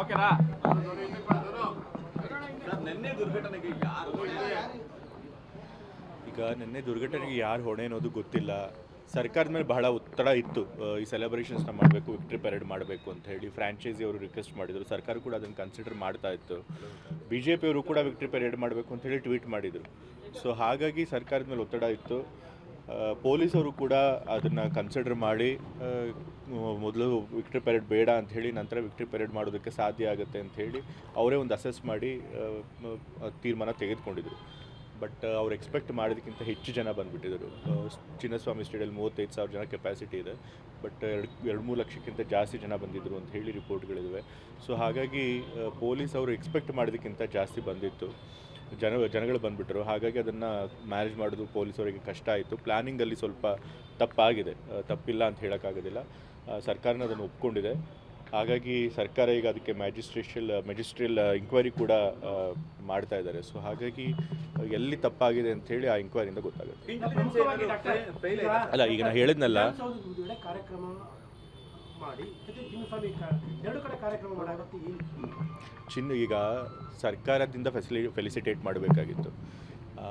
ಓಕೆನಾ? ಈಗ ನಿನ್ನೆ ದುರ್ಘಟನೆಗೆ ಯಾರು ಹೊಣೆ ಅನ್ನೋದು ಗೊತ್ತಿಲ್ಲ. ಸರ್ಕಾರದ ಮೇಲೆ ಬಹಳ ಒತ್ತಡ ಇತ್ತು. ಈ ಸೆಲೆಬ್ರೇಷನ್ಸ್ನ ಮಾಡಬೇಕು ವಿಕ್ಟ್ರಿ ಪೆರೇಡ್ ಮಾಡಬೇಕು ಅಂತ ಹೇಳಿ ಫ್ರಾಂಚೈಸಿ ಅವರು ರಿಕ್ವೆಸ್ಟ್ ಮಾಡಿದರು. ಸರ್ಕಾರ ಕೂಡ ಅದನ್ನು ಕನ್ಸಿಡರ್ ಮಾಡ್ತಾ ಇತ್ತು. ಬಿ ಜೆ ಪಿಯವರು ಕೂಡ ವಿಕ್ಟ್ರಿ ಪೆರೇಡ್ ಮಾಡಬೇಕು ಅಂತ ಹೇಳಿ ಟ್ವೀಟ್ ಮಾಡಿದರು. ಸೊ ಹಾಗಾಗಿ ಸರ್ಕಾರದ ಮೇಲೆ ಒತ್ತಡ ಇತ್ತು. ಪೊಲೀಸರು ಪೊಲೀಸವರು ಕೂಡ ಅದನ್ನು ಕನ್ಸಿಡರ್ ಮಾಡಿ ಮೊದಲು ವಿಕ್ಟ್ರಿ ಪೆರೇಡ್ ಬೇಡ ಅಂತ ಹೇಳಿ ನಂತರ ವಿಕ್ಟ್ರಿ ಪೆರೇಡ್ ಮಾಡೋದಕ್ಕೆ ಸಾಧ್ಯ ಆಗುತ್ತೆ ಅಂತ ಹೇಳಿ ಅವರೇ ಒಂದು ಅಸೆಸ್ ಮಾಡಿ ತೀರ್ಮಾನ ತೆಗೆದುಕೊಂಡಿದ್ರು. ಬಟ್ ಅವ್ರು ಎಕ್ಸ್ಪೆಕ್ಟ್ ಮಾಡೋದಕ್ಕಿಂತ ಹೆಚ್ಚು ಜನ ಬಂದುಬಿಟ್ಟಿದ್ರು ಚಿನ್ನಸ್ವಾಮಿ ಸ್ಟೇಡಿಯಲ್ಲಿ ಮೂವತ್ತೈದು ಸಾವಿರ ಜನ ಕೆಪಾಸಿಟಿ ಇದೆ. ಬಟ್, ಎರಡು ಎರಡು ಮೂರು ಲಕ್ಷಕ್ಕಿಂತ ಜಾಸ್ತಿ ಜನ ಬಂದಿದ್ದರು ಅಂತ ಹೇಳಿ ರಿಪೋರ್ಟ್ಗಳಿದ್ದಾವೆ ಸೊ, ಹಾಗಾಗಿ ಪೊಲೀಸ್ ಅವರು ಎಕ್ಸ್ಪೆಕ್ಟ್ ಮಾಡೋದಕ್ಕಿಂತ ಜಾಸ್ತಿ ಬಂದಿತ್ತು. ಜನ, ಜನಗಳು ಬಂದುಬಿಟ್ರು. ಹಾಗಾಗಿ ಅದನ್ನು ಮ್ಯಾನೇಜ್ ಮಾಡೋದು ಪೊಲೀಸವರಿಗೆ ಕಷ್ಟ ಆಯಿತು. ಪ್ಲ್ಯಾನಿಂಗಲ್ಲಿ ಸ್ವಲ್ಪ ತಪ್ಪಾಗಿದೆ. ತಪ್ಪಿಲ್ಲ ಅಂತ ಹೇಳೋಕ್ಕಾಗೋದಿಲ್ಲ. ಸರ್ಕಾರನ ಅದನ್ನು ಒಪ್ಕೊಂಡಿದೆ. ಹಾಗಾಗಿ ಸರ್ಕಾರ ಈಗ ಅದಕ್ಕೆ ಮ್ಯಾಜಿಸ್ಟ್ರೇಷಲ್ ಮ್ಯಾಜಿಸ್ಟ್ರಿಯಲ್ ಇನ್ಕ್ವೈರಿ ಕೂಡ ಮಾಡ್ತಾ ಇದ್ದಾರೆ. ಸೊ ಹಾಗಾಗಿ ಎಲ್ಲಿ ತಪ್ಪಾಗಿದೆ ಅಂತ ಹೇಳಿ ಆ ಇಂಕ್ವೈರಿಯಿಂದ ಗೊತ್ತಾಗುತ್ತೆ. ಅಲ್ಲ, ಈಗ ನಾನು ಹೇಳಿದ್ನಲ್ಲ. ಚಿನ್ನ, ಈಗ ಸರ್ಕಾರದಿಂದ ಫೆಸಿಲಿ ಫೆಲಿಸಿಟೇಟ್ ಮಾಡಬೇಕಾಗಿತ್ತು.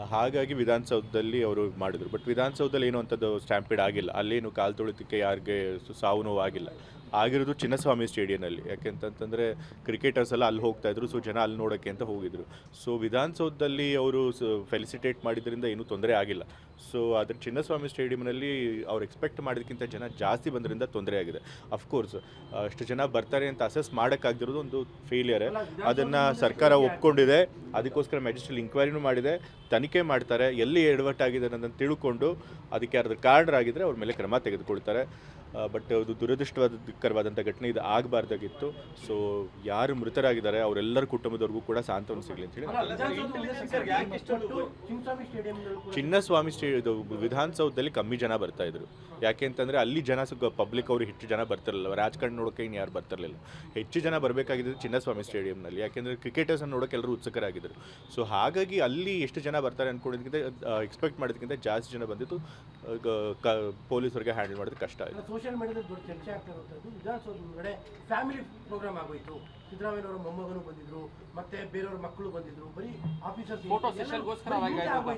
ಹಾಗಾಗಿ ವಿಧಾನಸೌಧದಲ್ಲಿ ಅವರು ಮಾಡಿದ್ರು. ಬಟ್ ವಿಧಾನಸೌಧದಲ್ಲಿ ಏನು ಅಂಥದ್ದು ಸ್ಟ್ಯಾಂಪಿಡ್ ಆಗಿಲ್ಲ. ಅಲ್ಲೇನು ಕಾಲು ತೊಳಿತಕ್ಕೆ ಯಾರಿಗೆ ಸಾವು ನೋವು ಆಗಿಲ್ಲ ಆಗಿರೋದು ಚಿನ್ನಸ್ವಾಮಿ ಸ್ಟೇಡಿಯಂನಲ್ಲಿ. ಯಾಕೆಂತಂತಂದರೆ ಕ್ರಿಕೆಟರ್ಸ್ ಎಲ್ಲ ಅಲ್ಲಿ ಹೋಗ್ತಾ ಇದ್ರು ಸೊ ಜನ ಅಲ್ಲಿ ನೋಡೋಕ್ಕೆ ಅಂತ ಹೋಗಿದ್ರು. ಸೊ ವಿಧಾನಸೌಧದಲ್ಲಿ ಅವರು ಫೆಲಿಸಿಟೇಟ್ ಮಾಡಿದ್ರಿಂದ ಏನೂ ತೊಂದರೆ ಆಗಿಲ್ಲ. ಸೊ ಆದರೆ ಚಿನ್ನಸ್ವಾಮಿ ಸ್ಟೇಡಿಯಂನಲ್ಲಿ ಅವ್ರು ಎಕ್ಸ್ಪೆಕ್ಟ್ ಮಾಡೋದಕ್ಕಿಂತ ಜನ ಜಾಸ್ತಿ ಬಂದ್ರಿಂದ ತೊಂದರೆ ಆಗಿದೆ. ಅಫ್ಕೋರ್ಸ್ ಅಷ್ಟು ಜನ ಬರ್ತಾರೆ ಅಂತ ಅಸೆಸ್ ಮಾಡೋಕ್ಕಾಗ್ದಿರೋದು ಒಂದು ಫೇಲಿಯರೇ ಅದನ್ನು ಸರ್ಕಾರ ಒಪ್ಕೊಂಡಿದೆ. ಅದಕ್ಕೋಸ್ಕರ ಮ್ಯಾಜಿಸ್ಟ್ರಲ್ ಇನ್ಕ್ವೈರಿನೂ ಮಾಡಿದೆ. ತನಿಖೆ ಮಾಡ್ತಾರೆ. ಎಲ್ಲಿ ಎಡವಟ್ಟಾಗಿದೆ ಅನ್ನೋದನ್ನು ತಿಳ್ಕೊಂಡು ಅದಕ್ಕೆ ಯಾರಾದ್ರೂ ಕಾರಣರಾಗಿದ್ದರೆ ಅವ್ರ ಮೇಲೆ ಕ್ರಮ ತೆಗೆದುಕೊಳ್ತಾರೆ. ಬಟ್ ಅದು ದುರದೃಷ್ಟಕರವಾದಂಥ ಘಟನೆ ಇದು ಆಗಬಾರ್ದಾಗಿತ್ತು. ಸೊ ಯಾರು ಮೃತರಾಗಿದ್ದಾರೆ ಅವರೆಲ್ಲರ ಕುಟುಂಬದವ್ರಿಗೂ ಕೂಡ ಸಾಂತ್ವನ ಸಿಗಲಿ ಅಂತ ಹೇಳಿ. ಚಿನ್ನಸ್ವಾಮಿ ಸ್ಟೇಡಿಯಂನಲ್ಲಿ ಕೂಡ? ಚಿನ್ನಸ್ವಾಮಿ ಸ್ಟೇ ವಿಧಾನಸೌಧದಲ್ಲಿ ಕಮ್ಮಿ ಜನ ಬರ್ತಾ ಇದ್ರು. ಯಾಕೆ ಅಂತಂದರೆ ಅಲ್ಲಿ ಜನ ಪಬ್ಲಿಕ್ ಅವರು ಹೆಚ್ಚು ಜನ ಬರ್ತಿರಲಿಲ್ಲ. ರಾಜಕಾರಣ ನೋಡೋಕೆ ಇನ್ನು ಯಾರು ಬರ್ತಿರಲಿಲ್ಲ. ಹೆಚ್ಚು ಜನ ಬರಬೇಕಾಗಿದ್ದು ಚಿನ್ನಸ್ವಾಮಿ ಸ್ಟೇಡಿಯಂನಲ್ಲಿ. ಯಾಕೆಂದರೆ ಕ್ರಿಕೆಟರ್ಸನ್ನು ನೋಡೋಕೆ ಎಲ್ಲರೂ ಉತ್ಸುಕರಾಗಿದ್ದರು ಸೊ ಹಾಗಾಗಿ ಅಲ್ಲಿ ಎಷ್ಟು ಜನ ಬರ್ತಾರೆ ಅಂದ್ಕೊಂಡಿದ್ದಕ್ಕಿಂತ ಎಕ್ಸ್ಪೆಕ್ಟ್ ಮಾಡೋದಕ್ಕಿಂತ ಜಾಸ್ತಿ ಜನ ಕ ಪೊಲೀಸರಿಗೆ ಹ್ಯಾಂಡಲ್ ಮಾಡೋದು ಕಷ್ಟ ಆಯಿತು. ಸೋಷಿಯಲ್ ಮೀಡಿಯಾದಲ್ಲಿ ದೊಡ್ಡ ಚರ್ಚೆ ಆಗ್ತಾ ಇರುವಂಥದ್ದು ವಿಧಾನಸೌಧ ಒಳಗಡೆ ಫ್ಯಾಮಿಲಿ ಪ್ರೋಗ್ರಾಮ್ ಆಗೋಯ್ತು. ಸಿದ್ದರಾಮಯ್ಯನವರ ಮೊಮ್ಮಗನು ಬಂದಿದ್ರು ಮತ್ತೆ ಬೇರೆಯವ್ರ ಮಕ್ಕಳು ಬಂದಿದ್ರು ಬರೀ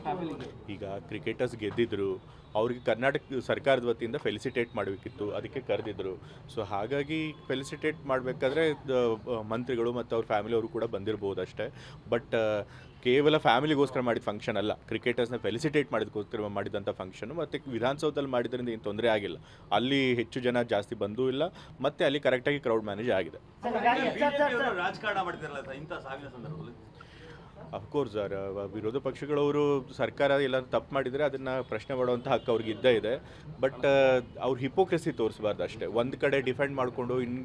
ಫ್ಯಾಮಿಲಿಗೆ ಈಗ ಕ್ರಿಕೆಟರ್ಸ್ ಗೆದ್ದಿದ್ರು ಅವ್ರಿಗೆ ಕರ್ನಾಟಕ ಸರ್ಕಾರದ ವತಿಯಿಂದ ಫೆಲಿಸಿಟೇಟ್ ಮಾಡಬೇಕಿತ್ತು ಅದಕ್ಕೆ ಕರೆದಿದ್ರು. ಸೊ ಹಾಗಾಗಿ ಫೆಲಿಸಿಟೇಟ್ ಮಾಡಬೇಕಾದ್ರೆ ಮಂತ್ರಿಗಳು ಮತ್ತು ಅವ್ರ ಫ್ಯಾಮಿಲಿ ಅವರು ಕೂಡ ಬಂದಿರ್ಬೋದು ಅಷ್ಟೇ. ಬಟ್ ಕೇವಲ ಫ್ಯಾಮಿಲಿಗೋಸ್ಕರ ಮಾಡಿದ ಫಂಕ್ಷನ್ ಅಲ್ಲ. ಕ್ರಿಕೆಟರ್ಸ್ನ ಫೆಲಿಸಿಟೇಟ್ ಮಾಡಿದಕ್ಕೋಸ್ಕರ ಮಾಡಿದಂಥ ಫಂಕ್ಷನ್ ಮತ್ತು ವಿಧಾನಸೌಧದಲ್ಲಿ ಮಾಡಿದ್ರಿಂದ ಏನು ತೊಂದರೆ ಆಗಿಲ್ಲ. ಅಲ್ಲಿ ಹೆಚ್ಚು ಜನ ಜಾಸ್ತಿ ಬಂದೂ ಇಲ್ಲ. ಮತ್ತು ಅಲ್ಲಿ ಕರೆಕ್ಟಾಗಿ ಕ್ರೌಡ್ ಮ್ಯಾನೇಜ್ ಆಗಿದೆ. ರಾಜಕಾರಣ ಮಾಡ್ತಿರಲ್ಲ ಸರ್ ಇಂಥ ಸಾವಿನ ಸಂದರ್ಭದಲ್ಲಿ? ಅಫ್ಕೋರ್ಸ್ ಸರ್ ವಿರೋಧ ಪಕ್ಷಗಳವರು ಸರ್ಕಾರ ಎಲ್ಲ ತಪ್ಪು ಮಾಡಿದರೆ ಅದನ್ನು ಪ್ರಶ್ನೆ ಮಾಡುವಂಥ ಹಕ್ಕು ಅವ್ರಿಗೆ ಇದ್ದೇ ಇದೆ. ಬಟ್ ಅವ್ರು ಹಿಪೋಕ್ರೆಸಿ ತೋರಿಸಬಾರ್ದು ಅಷ್ಟೇ. ಒಂದು ಕಡೆ ಡಿಫೆಂಡ್ ಮಾಡಿಕೊಂಡು ಇನ್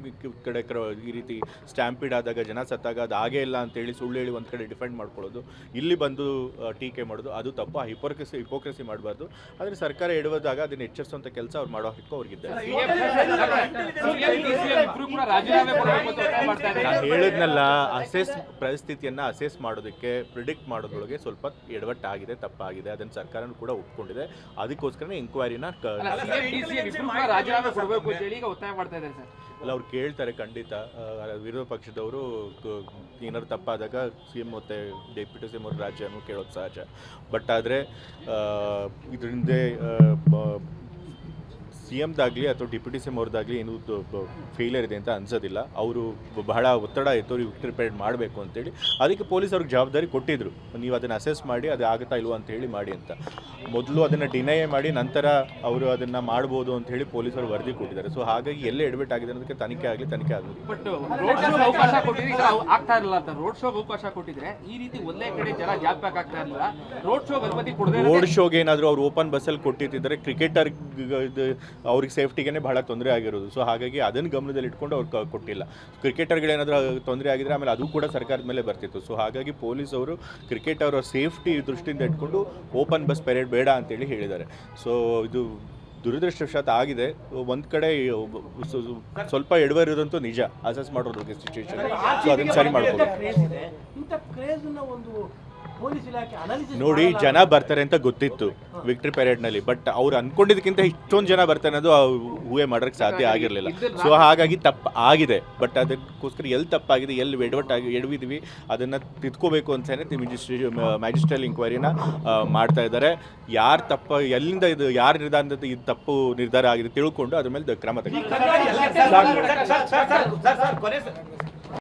ಕಡೆ ಕ್ರ ಈ ರೀತಿ ಸ್ಟ್ಯಾಂಪಿಡ್ ಆದಾಗ ಜನ ಸತ್ತಾಗ ಅದು ಆಗೇ ಇಲ್ಲ ಅಂತೇಳಿ ಸುಳ್ಳು ಹೇಳಿ ಒಂದು ಕಡೆ ಡಿಫೆಂಡ್ ಮಾಡ್ಕೊಳ್ಳೋದು ಇಲ್ಲಿ ಬಂದು ಟೀಕೆ ಮಾಡೋದು ಅದು ತಪ್ಪು. ಆ ಹಿಪೋಕ್ರೆಸಿ ಹಿಪೋಕ್ರೆಸಿ ಮಾಡಬಾರ್ದು. ಆದರೆ ಸರ್ಕಾರ ಹೇಳುವುದಾಗ ಅದನ್ನು ಎಚ್ಚರಿಸುವಂಥ ಕೆಲಸ ಅವ್ರು ಮಾಡೋ ಹಕ್ಕು ಅವ್ರಿಗಿದ್ದೆ ಹೇಳಿದ್ನಲ್ಲ ಅಸೆಸ್ ಪರಿಸ್ಥಿತಿಯನ್ನು ಅಸೆಸ್ ಮಾಡೋದಕ್ಕೆ ಪ್ರಿಡಿಕ್ಟ್ ಮಾಡೋದ್ರೊಳಗೆ ಸ್ವಲ್ಪ ಎಡವಟ್ಟಾಗಿದೆ ತಪ್ಪಾಗಿದೆ ಅದನ್ನು ಸರ್ಕಾರನೂ ಕೂಡ ಒಪ್ಕೊಂಡಿದೆ. ಅದಕ್ಕೋಸ್ಕರನೇ ಇನ್ಕ್ವೈರಿನ ಅಲ್ಲ ಅವ್ರು ಕೇಳ್ತಾರೆ ಖಂಡಿತ. ವಿರೋಧ ಪಕ್ಷದವರು ಏನಾದ್ರು ತಪ್ಪಾದಾಗ ಸಿ ಎಂ ಮತ್ತು ಡೆಪ್ಯೂಟಿ ಸಿ ಎಂ ಅವ್ರ ರಾಜ್ಯನೂ ಕೇಳೋದು ಸಹಜ. ಬಟ್ ಆದರೆ ಇದರಿಂದ ಸಿ ಎಮ್ದಾಗಲಿ ಅಥವಾ ಡಿಪ್ಯೂಟಿ ಸಿ ಎಂ ಅವ್ರದ್ದಾಗಲಿ ಏನು ಫೇಲಿಯರ್ ಇದೆ ಅಂತ ಅನ್ಸೋದಿಲ್ಲ. ಅವರು ಬಹಳ ಒತ್ತಡ ಇತ್ತು ಅವ್ರಿಗೆ ಪೇಡ್ ಮಾಡಬೇಕು ಅಂತೇಳಿ. ಅದಕ್ಕೆ ಪೊಲೀಸ್ ಅವ್ರಿಗೆ ಜವಾಬ್ದಾರಿ ಕೊಟ್ಟಿದ್ರು. ನೀವು ಅದನ್ನು ಅಸೆಸ್ ಮಾಡಿ ಅದು ಆಗುತ್ತಾ ಇಲ್ವಾ ಅಂತ ಹೇಳಿ ಮಾಡಿ ಅಂತ. ಮೊದಲು ಅದನ್ನು ಡಿನೈ ಮಾಡಿ ನಂತರ ಅವರು ಅದನ್ನು ಮಾಡ್ಬೋದು ಅಂತ ಹೇಳಿ ಪೊಲೀಸರು ವರದಿ ಕೊಟ್ಟಿದ್ದಾರೆ. ಸೊ ಹಾಗಾಗಿ ಎಲ್ಲೇ ಎಡ್ಮಿಟ್ ಆಗಿದೆ ಅನ್ನೋದಕ್ಕೆ ತನಿಖೆ ಆಗಲಿ ತನಿಖೆ ಆಗಲಿ. ಬಟ್ ರೋಡ್ ಶೋ ಅವಕಾಶ ಕೊಟ್ಟಿದ್ರೆ ಈ ಆಗ್ತಾ ಇರಲಿಲ್ಲ ಅಂತ. ರೋಡ್ ಶೋಗೆ ಅವಕಾಶ ಕೊಟ್ಟಿದ್ರೆ ಈ ರೀತಿ ಒಂದೇ ಕಡೆ ಜನ ಆಗ್ತಾ ಇರಲಿಲ್ಲ. ರೋಡ್ ಶೋಗೆ ಅನುಮತಿ ಕೊಡದೆ ರೋಡ್ ಶೋಗೆ ಏನಾದರೂ ಅವ್ರು ಓಪನ್ ಬಸ್ಸಲ್ಲಿ ಕೊಟ್ಟಿದ್ದರೆ ಕ್ರಿಕೆಟರ್ ಅವ್ರಿಗೆ ಸೇಫ್ಟಿಗೆ ಬಹಳ ತೊಂದರೆ ಆಗಿರೋದು. ಸೊ ಹಾಗಾಗಿ ಅದನ್ನು ಗಮನದಲ್ಲಿ ಇಟ್ಕೊಂಡು ಅವ್ರು ಕೊಟ್ಟಿಲ್ಲ. ಕ್ರಿಕೆಟರ್ಗಳೇನಾದರೂ ತೊಂದರೆ ಆಗಿದ್ರೆ ಆಮೇಲೆ ಅದು ಕೂಡ ಸರ್ಕಾರದ ಮೇಲೆ ಬರ್ತಿತ್ತು. ಸೊ ಹಾಗಾಗಿ ಪೊಲೀಸ್ ಅವರು ಕ್ರಿಕೆಟ್ ಅವರ ಸೇಫ್ಟಿ ದೃಷ್ಟಿಯಿಂದ ಇಟ್ಕೊಂಡು ಓಪನ್ ಬಸ್ ಪೆರೇಡ್ ಬೇಡ ಅಂತೇಳಿ ಹೇಳಿದ್ದಾರೆ. ಸೊ ಇದು ದುರದೃಷ್ಟವಶಾತ್ ಆಗಿದೆ. ಒಂದು ಕಡೆ ಸ್ವಲ್ಪ ಎಡವರ್ ಸ್ವಲ್ಪ ಎಡವರಿರೋದಂತೂ ನಿಜ. ಅಸೆಸ್ ಮಾಡೋದು ಸಿಚುವೇಶನ್ ಸೊ ಅದನ್ನು ಸರಿ ಮಾಡ್ಬೋದು ನೋಡಿ ಜನ ಬರ್ತಾರೆ ಅಂತ ಗೊತ್ತಿತ್ತು ವಿಕ್ಟ್ರಿ ಪೆರೇಡ್ನಲ್ಲಿ ಬಟ್ ಅವ್ರು ಅನ್ಕೊಂಡಿದ್ದಕ್ಕಿಂತ ಇಷ್ಟೊಂದು ಜನ ಬರ್ತಾರೆ ಅನ್ನೋದು ಊಹೆ ಮಾಡೋಕ್ಕೆ ಸಾಧ್ಯ ಆಗಿರಲಿಲ್ಲ. ಸೊ ಹಾಗಾಗಿ ತಪ್ಪು ಆಗಿದೆ. ಬಟ್ ಅದಕ್ಕೋಸ್ಕರ ಎಲ್ಲಿ ತಪ್ಪಾಗಿದೆ ಎಲ್ಲಿ ಎಡವಟ್ಟಾಗಿ ಎಡವಿದ್ವಿ ಅದನ್ನು ತಿದ್ಕೋಬೇಕು ಅಂತಲೇ ಮ್ಯಾಜಿಸ್ಟ್ರಲ್ ಇನ್ಕ್ವೈರಿನ ಮಾಡ್ತಾ ಇದ್ದಾರೆ. ಯಾರು ತಪ್ಪ ಎಲ್ಲಿಂದ ಇದು ಯಾರು ನಿರ್ಧಾರದ ಇದು ತಪ್ಪು ನಿರ್ಧಾರ ಆಗಿದೆ ತಿಳ್ಕೊಂಡು ಅದ್ರ ಮೇಲೆ ಕ್ರಮ ತೆಗೆದು